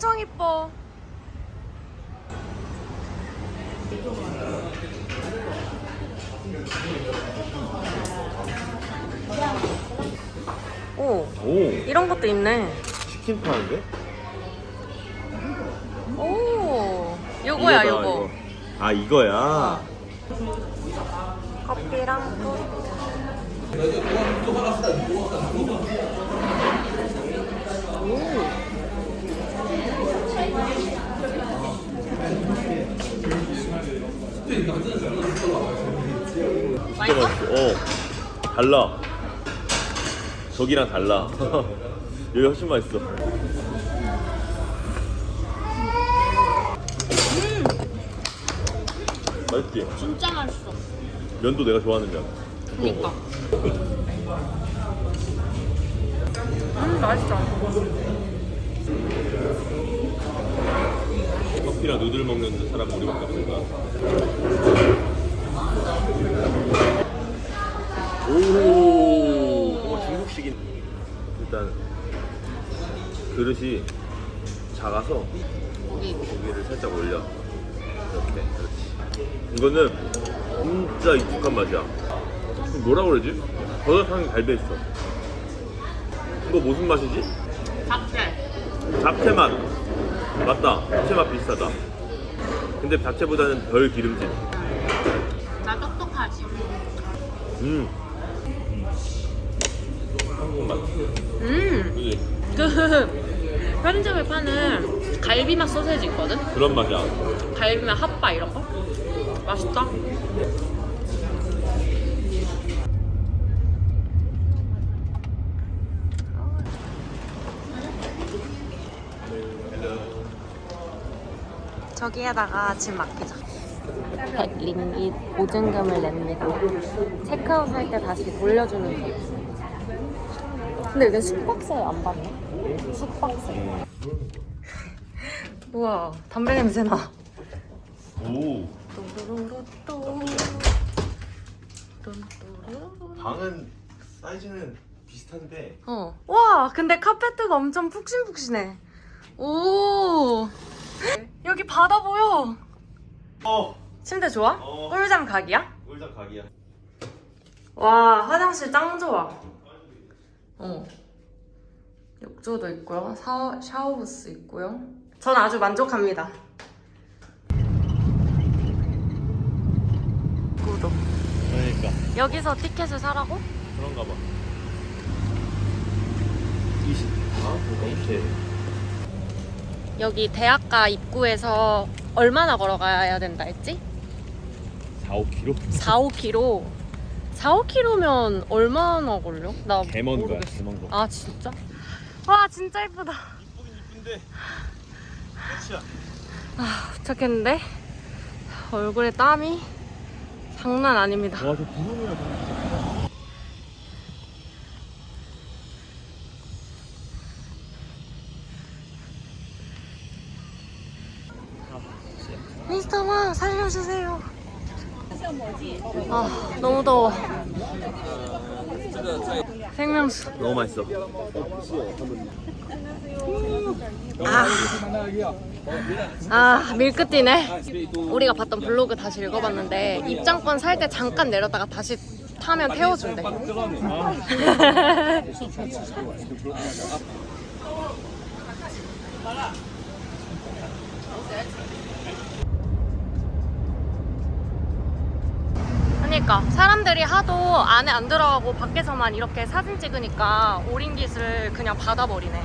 엄청 이뻐. 오, 오 이런 것도 있네. 치킨 파는데? 오, 요거야, 이거다, 요거. 이거. 아 이거야? 커피랑 토스트. 진짜 맛있어 어 달라 저기랑 달라 여기 훨씬 맛있어 맛있지? 진짜 맛있어. 면도 내가 좋아하는 면 그니까. 음, 맛있다. 커피랑 누들 먹는 사람 우리밖에 없을까? 오, 뭔가 중국식인. 일단 그릇이 작아서 고기. 고기를 살짝 올려. 이렇게, 그렇지. 이거는 진짜 익숙한 맛이야. 뭐라 그러지? 버섯향이 잘배 있어. 이거 무슨 맛이지? 잡채. 잡채 맛. 맞다. 잡채 맛 비슷하다. 근데 잡채보다는 덜 기름진. 나 똑똑하지. 음. 한국 맛. 음, 그지? 그 편의점에 파는 갈비맛 소세지 있거든? 그런 맛이야. 갈비맛 핫바 이런 거? 맛있다. 저기에다가 짐 맡기자. 100링깃 보증금을 냅니다. 체크아웃 할 때 다시 돌려주는 거. 근데 이게 숙박사에 안 받네? 숙박사. 우와, 담배 냄새 나. 오. 뚜루뚜루. 방은 사이즈는 비슷한데 어. 와, 근데 카페트가 엄청 푹신푹신해. 오. 여기 바다 보여. 어 침대 좋아? 어. 꿀잠 각이야? 꿀잠 각이야 와, 화장실 짱 좋아. 어. 욕조도 있고요. 샤워, 샤워부스 있고요. 전 아주 만족합니다. 구독. 그러니까 여기서 티켓을 사라고? 그런가 봐 20. 아? 오케이 여기 대학가 입구에서 얼마나 걸어가야 된다 했지? 4, 5kg? 4, 5km. 4, 5km면 얼마나 걸려? 나 개먼 거야 모르겠어. 개먼 거 아 진짜? 와 진짜 예쁘다. 이쁘긴 이쁜데 끝이야 아 도착했는데 얼굴에 땀이 장난 아닙니다. 와 저 구름이야 미스터 마 살려주세요. 아 너무 더워. 생명수. 너무 맛있어 아 밀크티네. 우리가 봤던 블로그 다시 읽어봤는데 입장권 살 때 잠깐 내렸다가 다시 타면 태워준대. 그러니까 사람들이 하도 안에 안 들어가고 밖에서만 이렇게 사진 찍으니까 오링깃을 그냥 받아버리네.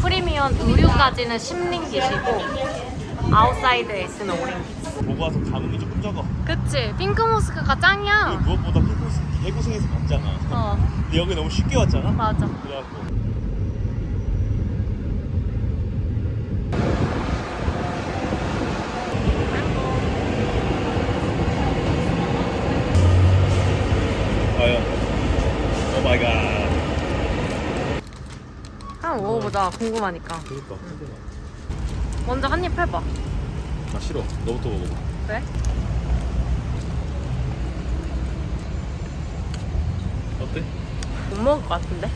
프리미엄 의류까지는 10링깃이고 아웃사이드에 있으면 5링깃. 보고 와서 감흥이 조금 적어 그치? 핑크 모스크가 짱이야. 무엇보다 해고생, 해고생에서 봤잖아 어, 근데 여기 너무 쉽게 왔잖아 맞아. 그래갖고 먹어보자. 궁금하니까. 그니까 먼저 한 입 해봐. 아 싫어 너부터 먹어봐 왜? 못 먹을 것 같은데.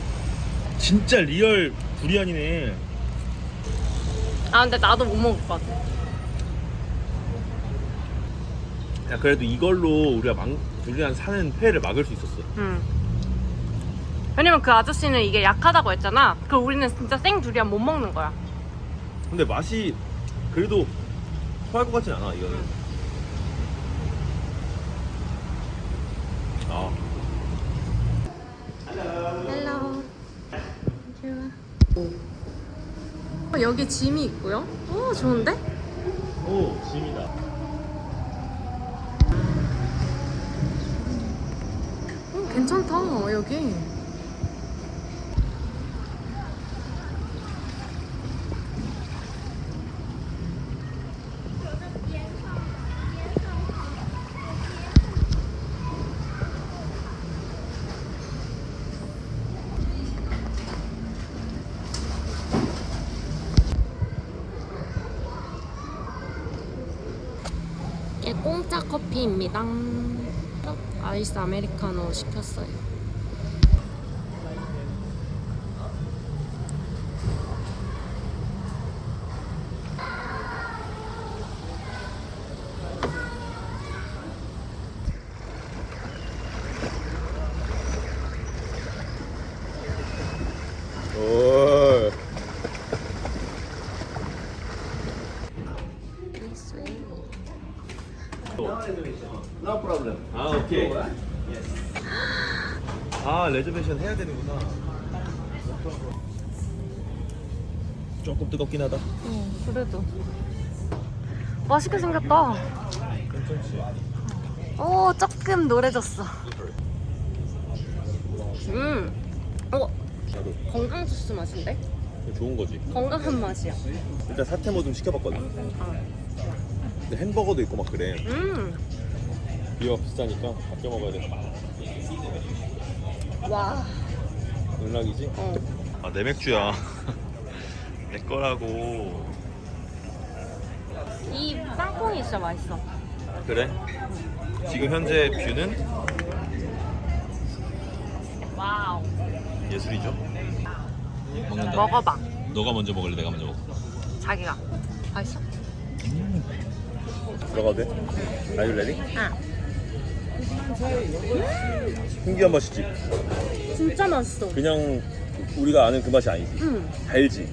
진짜 리얼 두리안이네. 아 근데 나도 못 먹을 것 같아. 야 그래도 이걸로 우리가 망, 두리안 사는 폐를 막을 수 있었어. 응. 왜냐면 그 아저씨는 이게 약하다고 했잖아. 그 우리는 진짜 생 두리안 못 먹는 거야. 근데 맛이 그래도 토할 것 같진 않아 이거는. 아 헬로. 어, 여기 짐이 있고요. 오 좋은데? 오, 짐이다. 오 괜찮다 여기. 공짜 커피입니다. 아이스 아메리카노 시켰어요. 오. No problem. 아 오케이. 아 레저베이션 해야 되는구나. 조금 뜨겁긴 하다. 어, 그래도 맛있게 생겼다. 오, 조금 노래졌어. 음, 어, 건강 주스 맛인데? 좋은 거지. 건강한 맛이야. 일단 사태모 좀 시켜봤거든. 아, 근데 햄버거도 있고 막 그래. 음, 비가 비싸니까 아껴 먹어야 돼. 와, 농락이지? 어, 아 내 맥주야. 내 거라고. 이 땅콩이 진짜 맛있어. 그래? 지금 현재 뷰는 와우. 예술이죠. 먹는다. 먹어봐. 너가 먼저 먹을래? 내가 먼저 먹어. 자기가. 맛있어? 들어가도 돼? Are you ready? 응. 신기한 맛이지. 진짜 맛있어. 그냥 우리가 아는 그 맛이 아니지. 응. 달지.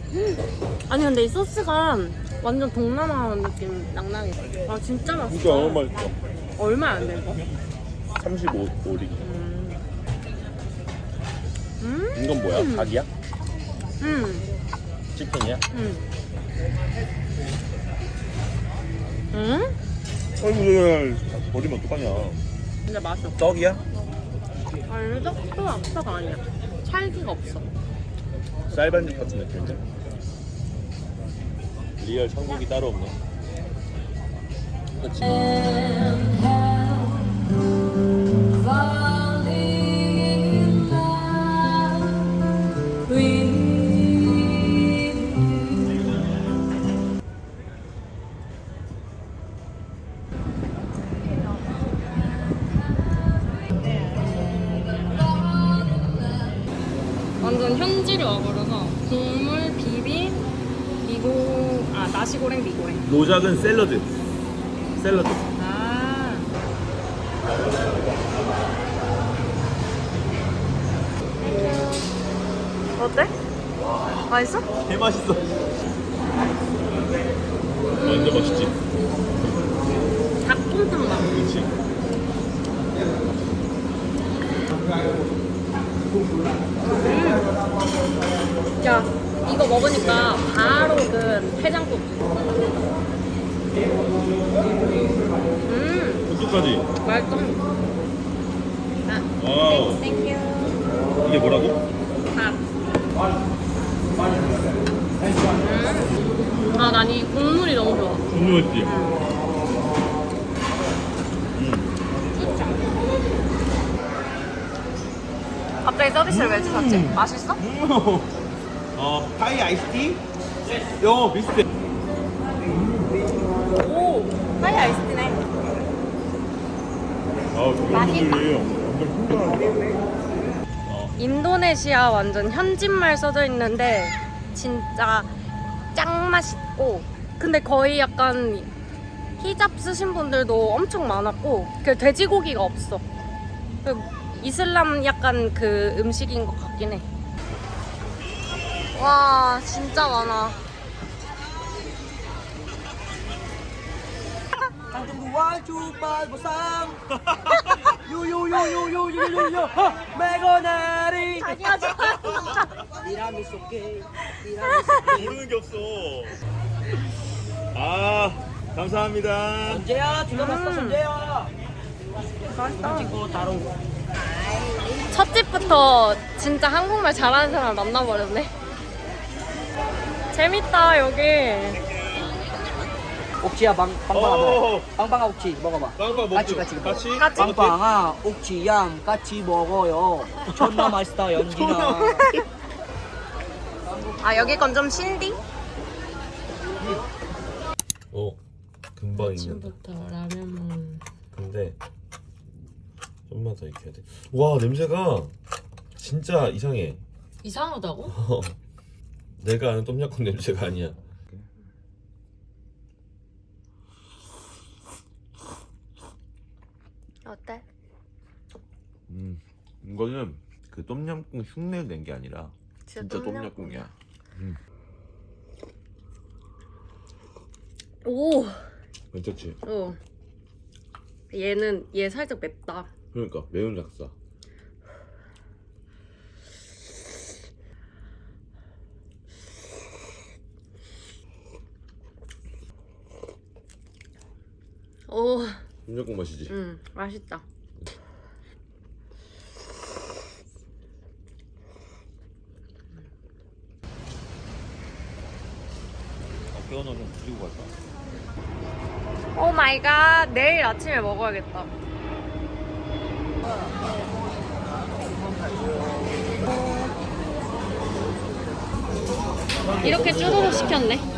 아니 근데 이 소스가 완전 동남아 느낌 낭낭이다. 아 진짜 맛있어. 그러니까 너무 맛있어. 얼마 안된 거? 35 오리. 음. 음. 이건 뭐야? 닭이야? 음. 치킨이야? 음. 음? 아이고 버리면 어떡하냐. 진짜 맛있어. 떡이야? 아니 떡도 앞서가 아니야. 찰기가 없어. 쌀반죽 같은 느낌인데? 리얼 천국이 따로 없네. 그치? 노작은 샐러드. 샐러드. 아. 어때? 맛있어? 개 맛있어. 완전 맛있지. 닭볶음탕 맛. 그치? 야, 이거 먹으니까 바로 그 해장국수. 음, 국수까지. 맛있어. 아, 와우. 땡큐. 이게 뭐라고? 밥. 음. 아, 난 이 국물이 너무 좋아. 너무 맛있지? 갑자기 서비스를 왜 주셨지? 음. 맛있어? 어, 파이 아이스티? 요, 비슷해. 오, 파이 아이스티네. 아, 그런 맛있다. 분들이 엄청 친절하다. 어, 인도네시아 완전 현지말 써져 있는데 진짜 짱 맛있고 근데 거의 약간 히잡 쓰신 분들도 엄청 많았고 그 돼지고기가 없어. 그 이슬람 약간 그 음식인 것 같긴 해. 와 진짜 많아. Yu yu yu yu 메고나리 자기가 좋아하는 티라미수 게임 모르는 게 없어. 아, 감사합니다. 언제야? 봤어 음. 언제야? 맛있다. 찍고 다른 거 첫 집부터 진짜 한국말 잘하는 사람 만나버렸네. 재밌다 여기. 옥지야 빵, 빵빵아 오. 먹어 빵빵아 옥지 먹어봐 빵빵? 같이 같이 먹어. 같이? 같이. 빵빵아 옥지양 같이 먹어요 존나 맛있다 연기나 아 여기 건 좀 신디? 어, 금방 익는다. 라면 먹는. 근데 좀만 더 익혀야 돼. 와, 냄새가 진짜 이상해. 이상하다고? 내가 아는 똠양꿍 냄새가 아니야. 어때? 음, 이거는 그 똠양꿍 흉내를 낸 게 아니라 진짜 똠양꿍이야. 오. 괜찮지? 어. 얘는 얘 살짝 맵다. 그러니까 매운 lak사. 오. 똠양꿍 맛이지. 음 맛있다. 배워너 좀 드리고 갈까? 오 마이 갓. 내일 아침에 먹어야겠다. 이렇게 쭈루루 시켰네.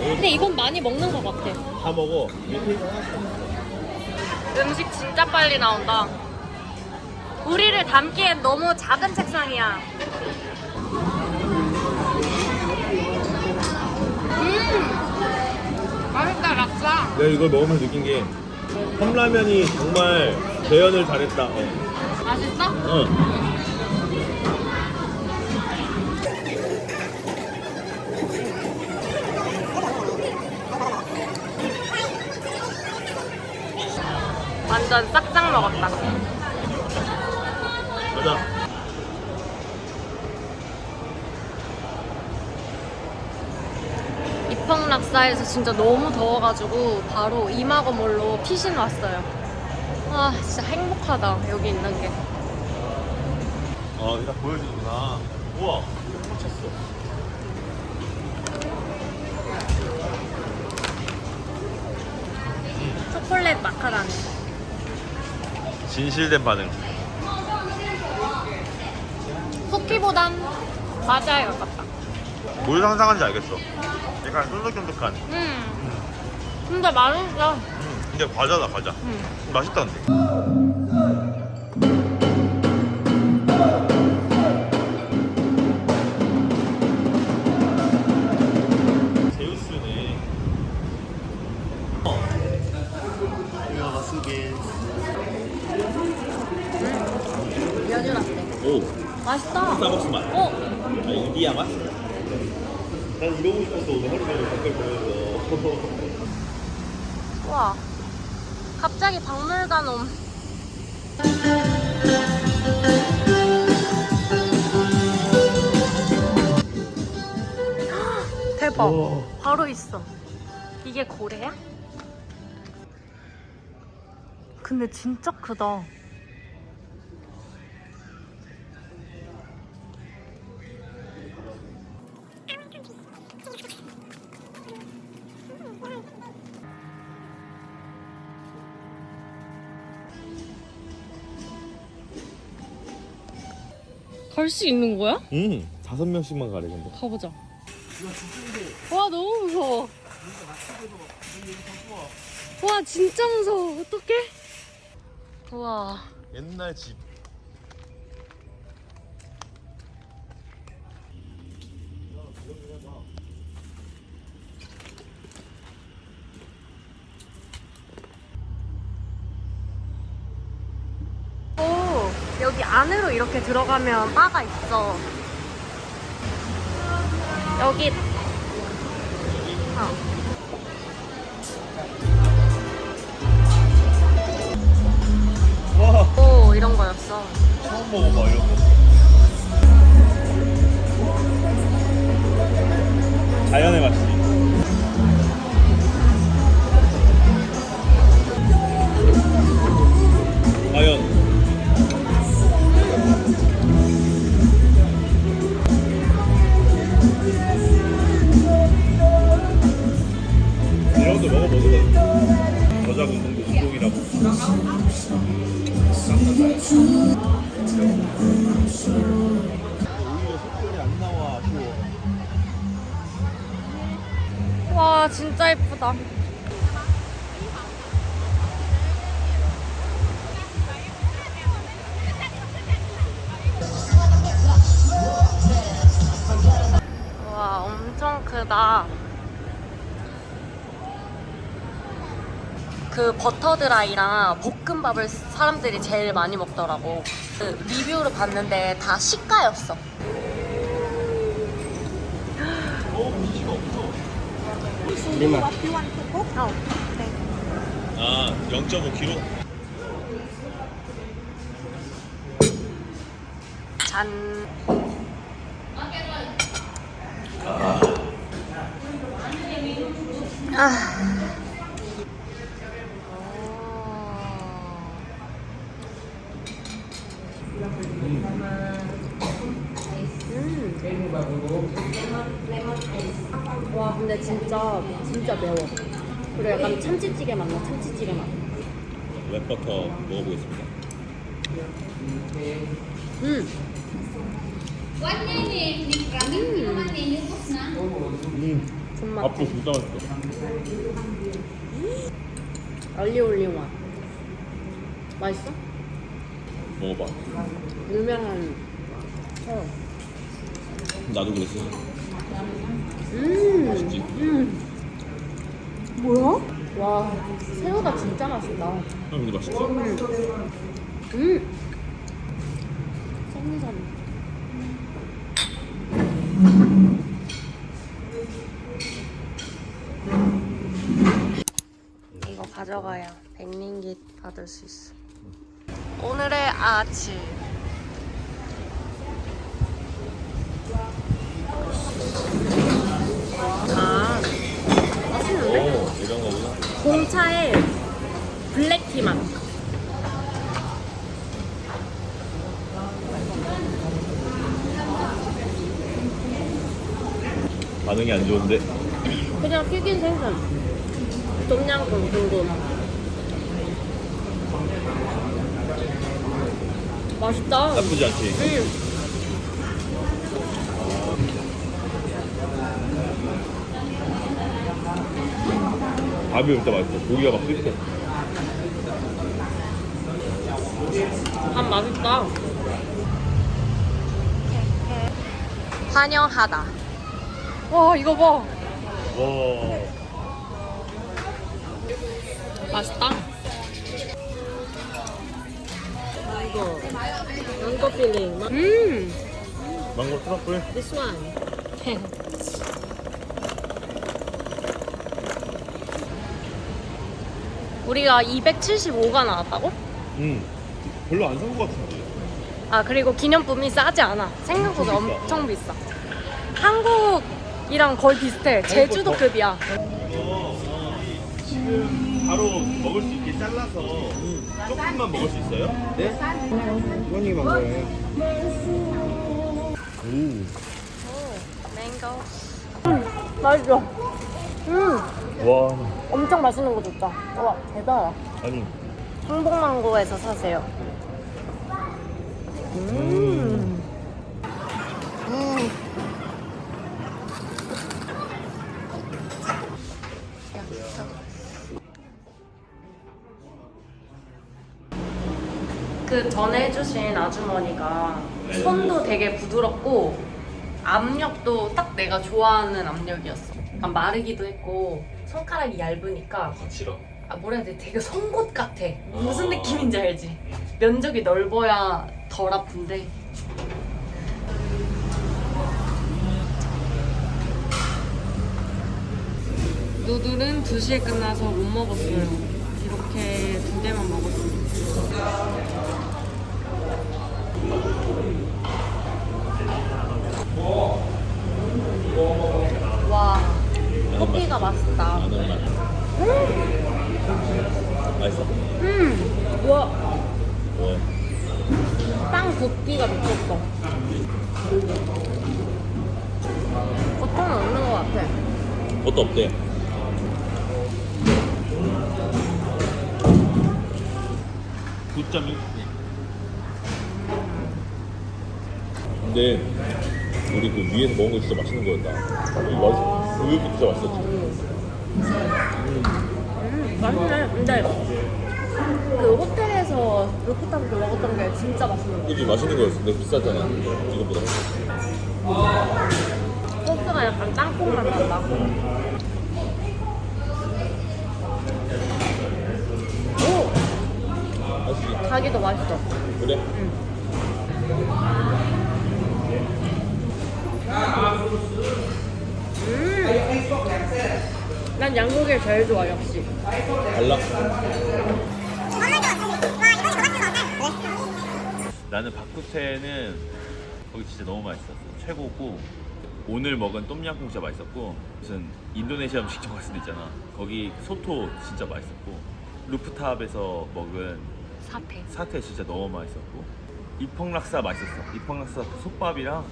근데 이건 많이 먹는 것 같아. 다 먹어. 음식 진짜 빨리 나온다. 우리를 담기엔 너무 작은 책상이야. 음! 맛있다, 락사. 내가 이걸 먹으면서 느낀 게 컵라면이 정말 재현을 잘했다. 어. 맛있어? 어. 완전 싹싹 먹었다. 가자. 이펑락사에서 진짜 너무 더워가지고 바로 이마거몰로 피신 왔어요. 아, 진짜 행복하다, 여기 있는 게. 어, 이따 보여주는구나. 우와, 꽂혔어. 초콜릿 마카다미. 진실된 반응. 쿠키보단 과자에 가깝다. 뭘 상상하는지 알겠어. 약간 쫀득쫀득한. 음. 근데 맛있어. 음, 근데 과자다, 과자. 음. 맛있다, 근데. 맛있다. 스타벅스 맛. 어? 아, 인디아 맛? 난 이러고 싶었어, 오늘 하루 종일 댓글 보면서. 와. 갑자기 박물관 옴. 대박. 와. 바로 있어. 이게 고래야? 근데 진짜 크다. 갈 수 있는 거야? 응, 다섯 명씩만 가래, 근데. 가보자. 와 너무 무서워. 와 진짜 무서워. 어떡해? 우와. 옛날 집. 이렇게 들어가면 바가 있어. 여기. 어. 와 오, 이런 거였어. 처음 먹어봐 이런 거. 크다. 그 버터드라이랑 볶음밥을 사람들이 제일 많이 먹더라고. 그 리뷰를 봤는데 다 시가였어. 리마 어, 네. 아 0.5kg? 짠. 아. 음. 와 근데 진짜 진짜 매워. 그리고 약간 참치찌개 맛나 참치찌개 맛. 웹버터 먹어보겠습니다. 음. Kuahnya 존맛. 앞으로 진짜 맛있어. 알리올리와. 맛있어? 먹어봐. 유명한. 어. 나도 그랬어. 음. 맛있지? 음. 뭐야? 와, 새우가 진짜 맛있다. 형 근데 맛있지? 음. 음. ส้ 가져가야 백링깃 받을 수 있어. 오늘의 아침. 아, 맛있는데? 오 이런 거구나. 공차에 블랙티 맛. 반응이 안 좋은데. 그냥 튀긴 생선. 똠양꿍 중국. 맛있다. 나쁘지 않지? 응. 밥이 일단 맛있어. 고기가 막 씹혀. 밥 맛있다. 환영하다. 와 이거 봐. 와. 맛있다. 이거 망고 필링. 음, 망고 트러플? this one. 우리가 275가 나왔다고? 응. 별로 안 산 것 같은데. 아 그리고 기념품이 싸지 않아. 생각보다 엄청 비싸. 엄청 비싸. 한국이랑 거의 비슷해. 제주도급이야. 이거 지금 바로 먹을 수 있게 잘라서 조금만 먹을 수 있어요? 네? 이건이 망고예요 오. 맹고. 맛있어. 음, 와. 엄청 맛있는 거 줬다. 와, 대박. 아니. 행복망고에서 사세요. 음. 그 전에 해주신 아주머니가 손도 되게 부드럽고 압력도 딱 내가 좋아하는 압력이었어. 약간 마르기도 했고 손가락이 얇으니까 싫어. 아 뭐라 해야 돼 되게 송곳 같아 무슨 느낌인지 알지 면적이 넓어야 덜 아픈데. 누들은 2시에 끝나서 못 먹었어요. 이렇게 두 개만 먹었어요. 와, 커피가 맛있다. 아는 맛. 맛있어? 음, 와, 왜? 빵 굽기가 미쳤어. 보통은 없는 것 같아. 그것도 없대. 구점이 근데 우리 그 위에서 먹은 거 진짜 맛있는 거였다. 맛있, 우유도 진짜 맛있었지. 음, 맛있네. 근데 그 호텔에서 루프탑에서 먹었던 게 진짜 맛있는 거. 그지 맛있는 거였어. 근데 비쌌잖아. 이거보다. 소스가 약간 땅콩 맛 난다. 오, 맛있지? 자기도 맛있어. 그래? 음. 난 양고기를 제일 좋아 역시. 달라? 나는 바쿠테는 거기 진짜 너무 맛있었어. 최고고 오늘 먹은 똠양꿍 진짜 맛있었고 무슨 인도네시아 음식점 갔을 때 있잖아. 거기 소토 진짜 맛있었고 루프탑에서 먹은 사태. 사태 진짜 너무 맛있었고 이펑 락사 맛있었어. 이펑 락사 그 솥밥이랑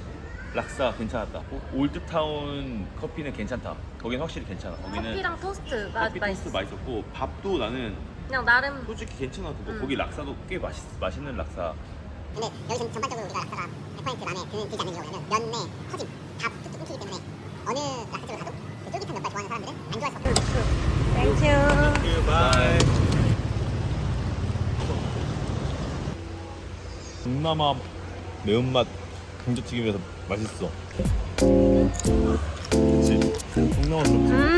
락사 괜찮았다. 어, 올드타운 커피는 괜찮다. 거긴 확실히 괜찮아. 거기는 커피랑 토스트 맛 커피 토스트 맛있어. 맛있었고 밥도 나는 그냥 나름 솔직히 괜찮아. 그거 음. 거기 락사도 꽤 맛있 맛있는 락사. 근데 여기서 전반적으로 우리가 락사가 100% 마음에 드는, 들지 않는 이유가 뭐냐면 면의 터짐 다 뚝뚝 끊기기 때문에 어느 락사 집을 가도 그 쫄깃한 면발 좋아하는 사람들은 안 좋아할 수 없다 땡큐. 바이. 동남아 매운맛 감자튀김에서 맛있어. 그치? 동남아 좋지?